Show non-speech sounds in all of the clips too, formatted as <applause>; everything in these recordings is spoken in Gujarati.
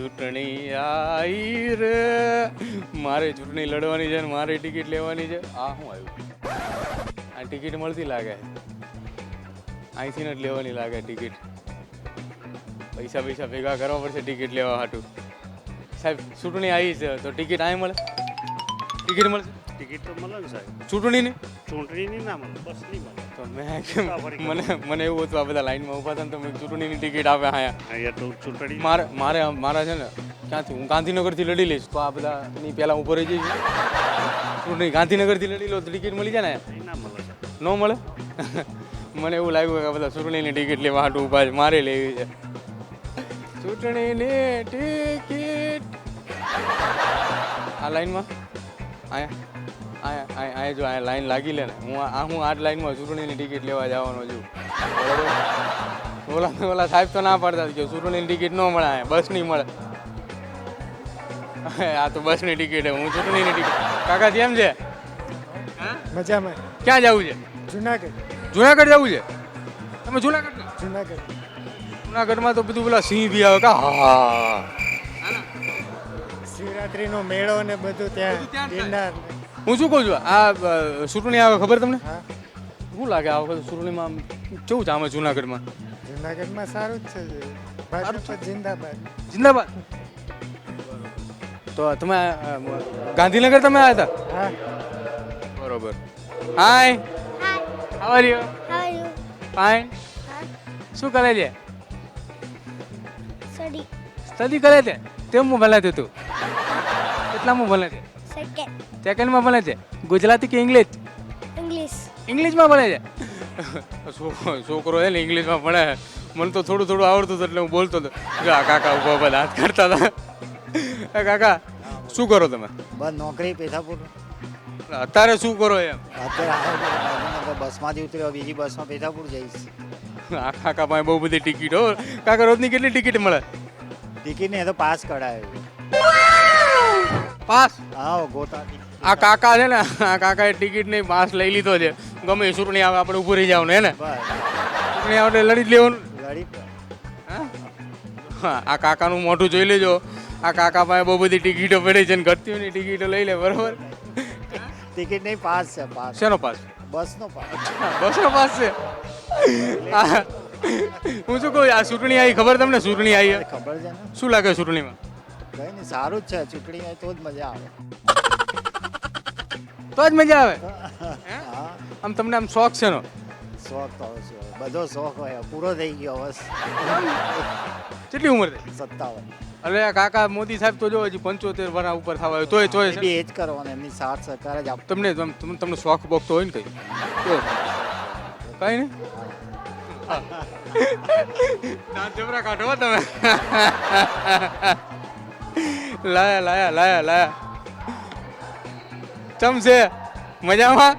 ચૂંટણી આવી રે. મારે ચૂંટણી લડવાની છે ને મારે ટિકિટ લેવાની છે. આ શું આવ્યું? આ ટિકિટ મળતી લાગે. અહીંથી જ લેવાની લાગે ટિકિટ. પૈસા પૈસા ભેગા કરવા પડશે ટિકિટ લેવા હાટું. સાહેબ ચૂંટણી આવી છે તો ટિકિટ અહીં મળે? ટિકિટ મળશે ટિકિટ તો મળે ને સાહેબ. ચૂંટણીની? ચૂંટણીની ના મળે બસ નહીં મળે. તો મેં મને મને એવું હતું આ બધા લાઈનમાં ઊભા હતા ને તો મેં ચૂંટણીની ટિકિટ આપે અહીંયા મારે મારે મારા છે ને ક્યાંથી? હું ગાંધીનગરથી લડી લઈશ. તો આ બધા ની પહેલા ઊભો રહી જઈશ. ચૂંટણી ગાંધીનગરથી લડી લો તો ટિકિટ મળી જાય ને. ના મળે. મને એવું લાગ્યું કે આ બધા ચૂંટણીની ટિકિટ લેવા હાટું ઊભા છે. મારે લેવી છે. ચૂંટણીની ટિકિટ. આ લાઈનમાં? આયા આયા જો અહીંયા લાઈન લાગી લે ને હું આ હું આ જ લાઈનમાં ચૂંટણીની ટિકિટ લેવા જવાનો છું. બરોબર? ઓલા ઓલા સાહેબ તો ના પાડતા કે ચૂંટણીની ટિકિટ ન મળે અહીંયા બસની મળે. આ તો બસની ટિકિટ હે હું ચૂંટણીની ટિકિટ કાકા કેમ છે? મજામાં. ક્યાં જવું છે? જુનાગઢ. જુનાગઢ જવું છે? તમે જુનાગઢ જુનાગઢ. જુનાગઢમાં તો બધું પેલા સિંહ બી આવે કા હા શિવરાત્રીનો મેળો ને બધું ત્યાં ગિરનાર હું શું કહું છું? આ અ, આવે ખબર તમને? હા. શું લાગે આ વખતે ચૂંટણીમાં આમ કેવું છે આમાં જુનાગઢમાં? જુનાગઢમાં સારું જ છે જિંદાબાદ. જિંદાબાદ? તો તમે ગાંધીનગર તમે આવ્યા હતા? હા. બરોબર. Hi how are you How fine શું કરે છે? સ્ટડી સ્ટડી કરે છે? તેમ હું ભલે તું તું કેટલામાં ભલે છે Second. સેકન્ડમાં ભણે છે? ગુજરાતી કે ઇંગ્લિશ? ઇંગ્લિશ ઇંગ્લિશમાં ભણે છે? <laughs> છોકરો છે ને ઇંગ્લિશમાં ભણે. મને તો થોડું થોડું આવડતું હતું એટલે હું બોલતો હતો. જો આ કાકા ઊભા ઊભા હાથ કરતા હતા. કાકા શું કરો તમે? બસ નોકરી પેથાપુર અત્યારે શું કરો એમ? અત્યારે બસમાંથી ઉતર્યો બીજી બસમાં પેથાપુર જઈશ. આ કાકા પાસે બહુ બધી ટિકિટ હો. કાકા રોજની કેટલી ટિકિટ મળે? ટિકિટ ને તો પાસ કઢાયો પાસ? આવો ગોતા આ કાકા છે ને આ કાકાએ ટિકિટ નહીં પાસ લઈ લીધો છે. ગમે ચૂંટણી આવે આપણે ઉભું રહી જવાનું હે ને? ચૂંટણી આવે લડી જ લેવાનું. લડી આ કાકાનું મોઢું જોઈ લેજો. આ કાકા પાસે બહુ બધી ટિકિટો પડી છે ને ઘટતી હોય ટિકિટો લઈ લે બરોબર? ટિકિટ નહીં પાસ છે પાસ. શેનો પાસ? બસનો પાસ. બસનો પાસ છે? હું. શું કહું આ ચૂંટણી આવી ખબર તમને ચૂંટણી આવી? ખબર છે શું લાગે ચૂંટણીમાં? કઈ નહીં સારું જ છે ચૂંટણી હોય તો જ મજા આવે. <laughs> તો જ મજા આવે? <laughs> આમ તમને આમ શોખ છે નો શોખ તો છે બધો શોખ હોય પૂરો થઈ ગયો બસ. કેટલી ઉંમર થઈ? સત્તાવન. અરે કાકા મોદી સાહેબ તો જો હજી પંચોતેર વર્ષ ઉપર થવા આવ્યો તોય તોય બી એ જ કરવાનું એમની સાથ સરકાર જ આપ. તમને તમ- તમ- તમને શોખ બોખ તો હોય ને કઈ? કઈ નહીં? દાંત <laughs> જબરા કાઢો તમે. લાયા લાયા લાયા લાયા. ચમ છે? મજામાં?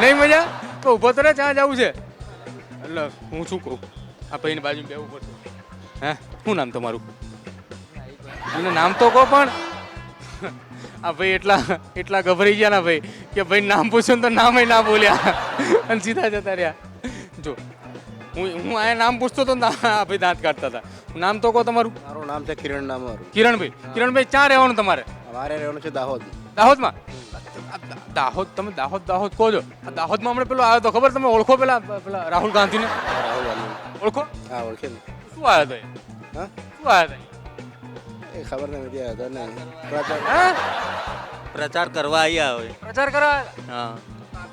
નહીં મજા તો ઊભો તો રે ત્યાં જવું છે. એટલે હું શું કહું? આ ભાઈની બાજુ બેવું પડશે. હે? શું નામ તમારું? એનું નામ તો કહો પણ. આ ભાઈ એટલા એટલા ગભરાઈ ગયા ના ભાઈ. કે ભાઈ નામ પૂછ્યું ને તો નામે ના બોલ્યા. અને સીધા જતા રહ્યા. જો હું હું આ નામ પૂછતો તો ને ભાઈ દાંત કાઢતા હતા. નામ તો કહો તમારું? મારું નામ છે કિરણ નામ કિરણભાઈ. કિરણભાઈ ક્યાં રહેવાનું તમારે? મારે રહેવાનું છે દાહોદ. દાહોદમાં? દાહોદ તમે દાહોદ દાહોદ કહો છો. દાહોદમાં હમણાં પેલો આવ્યો તો ખબર તમે ઓળખો પેલા પેલા રાહુલ ગાંધીને? રાહુલ ગાંધી ઓળખો? હા ઓળખે ને શું આવ્યો તો હા? શું આવ્યો તો એ? ખબર નથી આવ્યા હતા નહીં? પ્રચાર કરવા આવ્યા હોય. પ્રચાર કરવા હા.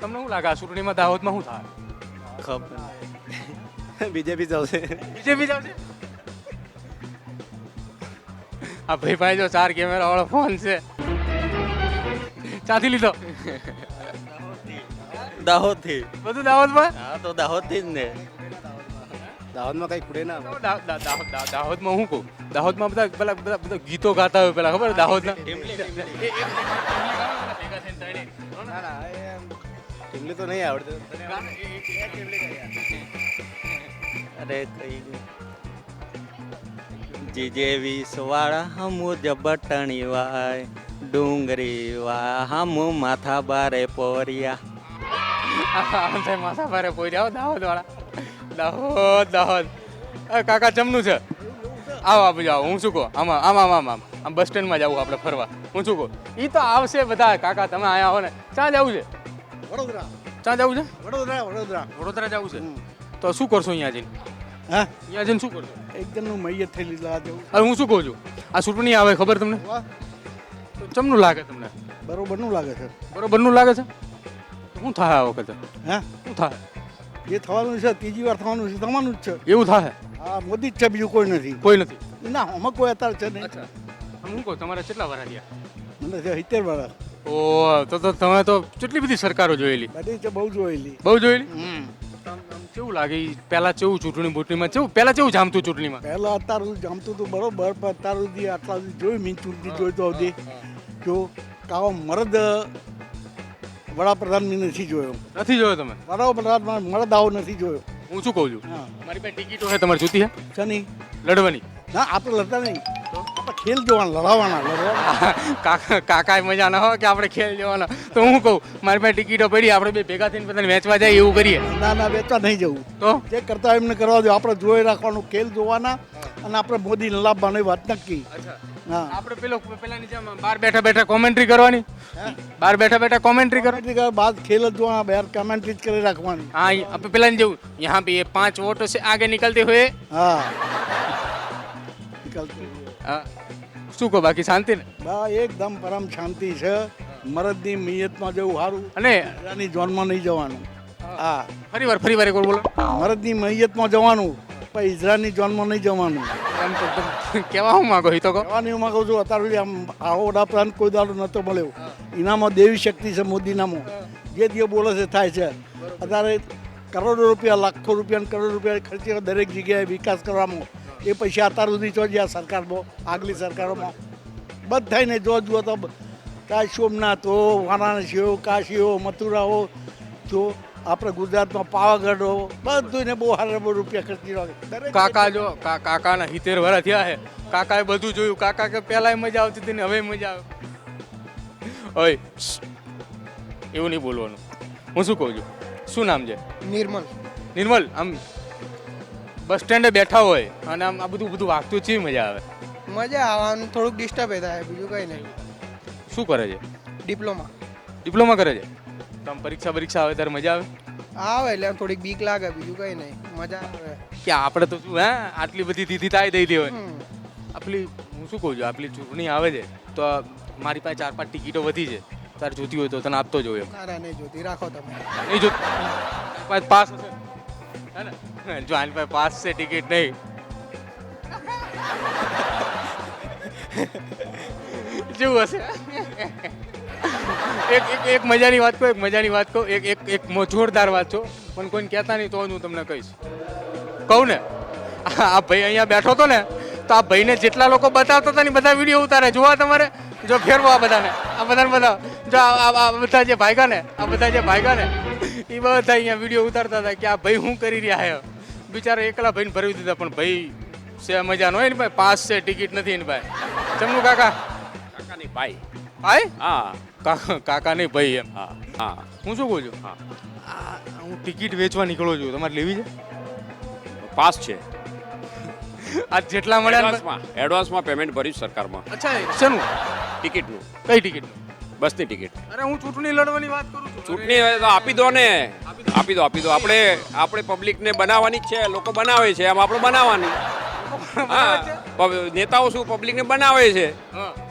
તમને શું લાગે આ ચૂંટણીમાં દાહોદમાં શું થાય? ખબર બીજેપી જશે બીજેપી જાવ છે આ ભાઈ ભાઈ જો ચાર કેમેરા વાળો ફોન છે ચાથી લીધો દાહોદથી બધું દાહોદમાં હા તો દાહોદથી જ ને દાહોદમાં કઈ ખૂડે ના દાહોદમાં દાહોદમાં હું કહું દાહોદમાં બધા પેલા બધા બધા ગીતો ગાતા હોય પેલા ખબર દાહોદના ના ટીમલી તો નહીં આવડતું? અરે કઈ જીજે વિસવાળા હમુ જબટણી વાય ડુંગરી વા હમુ માથા બારે પોરિયા. માથા ભારે પોઈ જાઓ દાહોદ વાળા દાહોદ. દાહોદ કાકા જમનું છે? આવો આપણે જાઓ હું શું કહું? આમાં આમ આમ આમ આમ. આમ બસ સ્ટેન્ડમાં જવું આપણે ફરવા. હું શું કહું? એ તો આવશે બધા કાકા તમે અહીંયા આવો ને. ક્યાં જવું છે? વડોદરા. ક્યાં જવું છે? વડોદરા વડોદરા. વડોદરા જવું છે? તો શું કરશો અહીંયા જઈને? હા? અહીંયા જઈને શું કરશો? એકદમનું મૈયત થઈ લીધા જવું હવે હું શું કહું છું? આ ચૂંટણી આવે ખબર તમને? તો ચમનું લાગે તમને? બરોબરનું લાગે છે. બરોબરનું લાગે છે? શું થાય આ વખતે? હા? શું થાય? જે થવાનું છે ત્રીજી વાર થવાનું છે થવાનું જ છે. એવું થાય? હા મોદી જ છે બીજું કોઈ નથી. કોઈ નથી. ના અમુક કોઈ અત્યારે છે નહીં. હું કહું તમારે કેટલા વાર રહ્યા મને છે સિત્તેર વાર. ઓ તો તો તમે તો કેટલી બધી સરકારો જોયેલી? બધી બહુ જોયેલી. બહુ જોયેલી? હમ. કેવું લાગે? પહેલા કેવું ચૂંટણી બૂંટણીમાં? કેવું પહેલા કેવું જામતું ચૂંટણીમાં? પહેલા અત્યાર સુધી જામતું હતું બરોબર પણ અત્યાર સુધી આટલા સુધી જોયું મીન ચૂંટણી જોઈ તો સુધી જો કાવો મરદ વડાપ્રધાન મેં નથી જોયો. નથી જોયો તમે? વડાપ્રધાન મરદ આવો નથી જોયો. હું શું કહું છું? મારી પાસે ટિકિટો છે તમારે જોતી છે? શની. લડવાની. ના આપણે લડતા નહીં. ખેલ જોવાના લડાવવાના <laughs> કાકા કાકા મજા ના હોય કે આપણે ખેલ જોવાના. તો હું કહું મારી પાસે ટિકિટો પડી આપણે બે ભેગા થઈને બધાને વેચવા જાય એવું કરીએ. ના ના વેચવા નહીં જવું. તો? જે કરતા હોય એમને કરવા દો આપણે જોઈ રાખવાનું ખેલ જોવાના અને આપણે મોદી લાભવાની વાત નક્કી. આપણે પેલો પેલાની જેમ બહાર બેઠા બેઠા કોમેન્ટ્રી કરવાની? બાર બેઠા બેઠા કોમેન્ટ્રી કરવાની બાદ ખેલ જ જોવાના બહાર કોમેન્ટ્રી જ કરી રાખવાની. હા આપણે પેલાની જેવું યહાં ભી પાંચ વોટો છે આગે નીકળતી હોય હા. <laughs> નીકળતી શું કહો બાકી શાંતિ ને? બા એકદમ પરમ શાંતિ છે. મરદની મિયતમાં જવું સારું. અને રાની જોનમાં નહીં જવાનું. હા. ફરી વાર ફરી વાર એક બોલો. મરદની મૈયતમાં જવાનું પણ ઇઝરાયલની જોનમાં નહીં જવાનું. કેવા હું માંગો તો કહો. કહેવાની હું માંગુ છું અત્યાર સુધી આમ આવો વડાપ્રધાન કોઈ દાડો નહોતો મળ્યો. એનામાં દેવી શક્તિ છે મોદીનામાં. જે જે બોલે છે થાય છે. અત્યારે કરોડો રૂપિયા લાખો રૂપિયા કરોડો રૂપિયા ખર્ચી દરેક જગ્યાએ વિકાસ કરવામાં. એ પૈસા અત્યાર સુધી જો જ્યાં સરકારમાં આગલી સરકારોમાં બધાને જો જુઓ તો કાંઈ સોમનાથ હો વારાણસી હો કાશી હો મથુરા હો જો આપણે ગુજરાતમાં પાવાગઢ હો બધું ને બહુ હારે બહુ રૂપિયા ખર્ચી રહ્યો કાકા જો કા- કાકાના હિતેર વર્ષ થયા છે. કાકાએ બધું જોયું. કાકા કે પહેલાંય મજા આવતી હતી ને હવે મજા આવે. ઓય એવું નહીં બોલવાનું. હું શું કહું છું? શું નામ છે? નિર્મલ. નિર્મલ આમ બસ સ્ટેન્ડે બેઠા હોય અને આમ આ બધું બધું વાગતું છે મજા આવે. મજા આવવાનું થોડુંક ડિસ્ટર્બ થાય બીજું કંઈ નહીં. શું કરે છે? ડિપ્લોમા ડિપ્લોમા કરે છે? તમ આમ પરીક્ષા પરીક્ષા આવે ત્યારે મજા આવે? આવે એટલે આમ થોડીક બીક લાગે બીજું કંઈ નહીં. મજા આવે. કે આપણે તો શું હે? આટલી બધી દીધી તાય દઈ દે હોય. આપલી હું શું કહું છું આપલી ચૂંટણી આવે છે તો મારી પાસે ચાર પાંચ ટિકિટો વધી છે. તારે જોતી હોય તો તને આપતો જ હોય ના ના નહીં જોતી. રાખો તમે. નહીં જો પાંચ પાસ હશે. હે ને? પાસે છે ટિકિટ નહીં. જેવું હશે? એક એક એક મજાની વાત કહું, એક મજાની વાત કહું. એક એક એક જોરદાર વાત છો. પણ કોઈને કહેતા નહીં તો હું તમને કહીશ. કહું ને? આ ભાઈ અહીંયા બેઠો હતો ને તો આ ભાઈને જેટલા લોકો બતાવતા હતા ને બધા વીડિયો ઉતારે. જોવા તમારે. જો ફેરવો આ બધાને. આ બધાને બધા જો આ- બધા જે ભાઈગા ને આ બધા જે ભાઈગા ને એ બધા અહીંયા વીડિયો ઉતારતા હતા કે આ ભાઈ શું કરી રહ્યા છે બિચારા એકલા ભાઈને ભરવી દીધા પણ ભાઈ છે મજાનો હોય ને ભાઈ. પાસ છે ટિકિટ નથી એની ભાઈ. ચમનું કાકા? કાકાની ભાઈ. ભાઈ? હા. કાકા કાકા નહીં ભાઈ એમ. હા હા. હું શું કહું છું? હા. હું ટિકિટ વેચવા નીકળો છું. તમારે લેવી છે? પાસ છે. આ જેટલા મળ્યા એડવાન્સમાં એડવાન્સમાં પેમેન્ટ ભર્યું સરકારમાં. અચ્છા શેનું? ટિકિટનું. કઈ ટિકિટ? બસની ટિકિટ. અરે હું ચૂંટણી લડવાની વાત કરું છું. ચૂંટણી હોય તો આપી દો ને. આપી દો આપી દો. આપણે આપણે પબ્લિકને બનાવવાની જ છે. લોકો બનાવે છે. એમ આપણે બનાવવાની. હા. નેતાઓ શું પબ્લિકને બનાવે છે?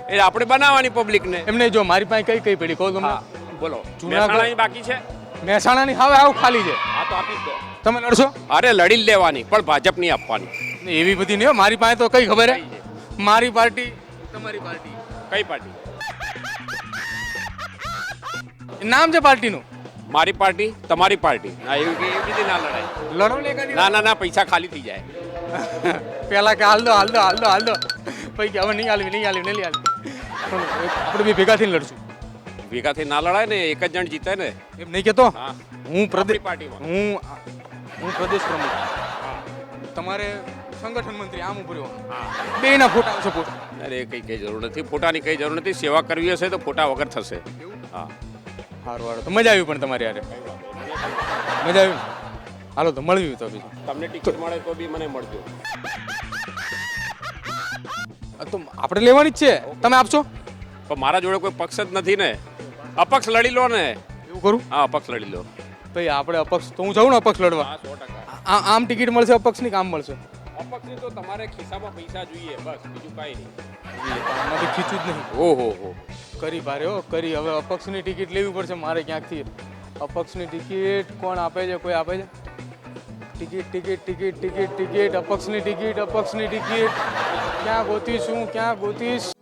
એ આપણે બનાવવાની પબ્લિકને એમને જો મારી પાસે કઈ કઈ પડી કહો તમને બોલો. જૂનાગઢની બાકી છે? મહેસાણાની? હવે આવું ખાલી છે. હા તો આપી દો. તમે લડશો? અરે લડી લેવાની પણ ભાજપ નહીં આપવાની. ને એવી બધી નહીં હો. મારી પાસે તો કઈ ખબર હે? મારી પાર્ટી તમારી પાર્ટી. કઈ પાર્ટી? નામ છે પાર્ટીનું? મારી પાર્ટી? તમારી પાર્ટી? ના એવી એવી રીતે ના લડાય. લડો ને એકાદી ના ના ના પૈસા ખાલી થઈ જાય. <laughs> પેલા કે હાલ દો હાલ દો હાલ દો હાલ દો. પછી કે હવે નહીં હાલવી નહીં હાલવી નહીં હાલવી. પણ આપણે બી ભેગા થઈને લડશું. ભેગા થઈ ના લડાય ને એક જ જણ જીતે ને. એમ નહીં કેતો? હા. હું પ્રદેશ આપણી પાર્ટીમાં. હું હું પ્રદેશ પ્રમુખ. તમારે સંગઠન મંત્રી આમ ઉભર્યો બે ના ફોટા આવશે ફોટા અરે કઈ કઈ જરૂર નથી. ફોટાની કઈ જરૂર નથી. સેવા કરવી હશે તો ફોટા વગર થશે. હા. સારું સારું તો મજા આવી પણ તમારી યારે મજા આવી? હાલો તો મળવી તો બીજું. તમને ટિકિટ મળે તો બી મને મળજો. તો આપણે લેવાની જ છે. તમે આપશો? પણ મારા જોડે કોઈ પક્ષ જ નથી ને. અપક્ષ લડી લો ને. એવું કરું? હા અપક્ષ લડી લો. ભાઈ આપણે અપક્ષ તો હું જાઉં ને અપક્ષ લડવા? આમ ટિકિટ મળશે અપક્ષની કામ મળશે? અપક્ષની તો તમારે ખિસ્સામાં પૈસા જોઈએ, બસ, બીજું કાંઈ નહીં. આમાંથી ખીચું જ નહીં. ઓહો, હો કરી ભારે, હો, કરી. હવે અપક્ષની ટિકિટ લેવી પડશે મારે ક્યાંકથી? અપક્ષની ટિકિટ કોણ આપે છે? કોઈ આપે છે? Ticket ticket ticket ticket ticket. અપક્ષની ticket અપક્ષની ટિકિટ. ક્યાં ગોતીશ હું ક્યાં ગોતીશ?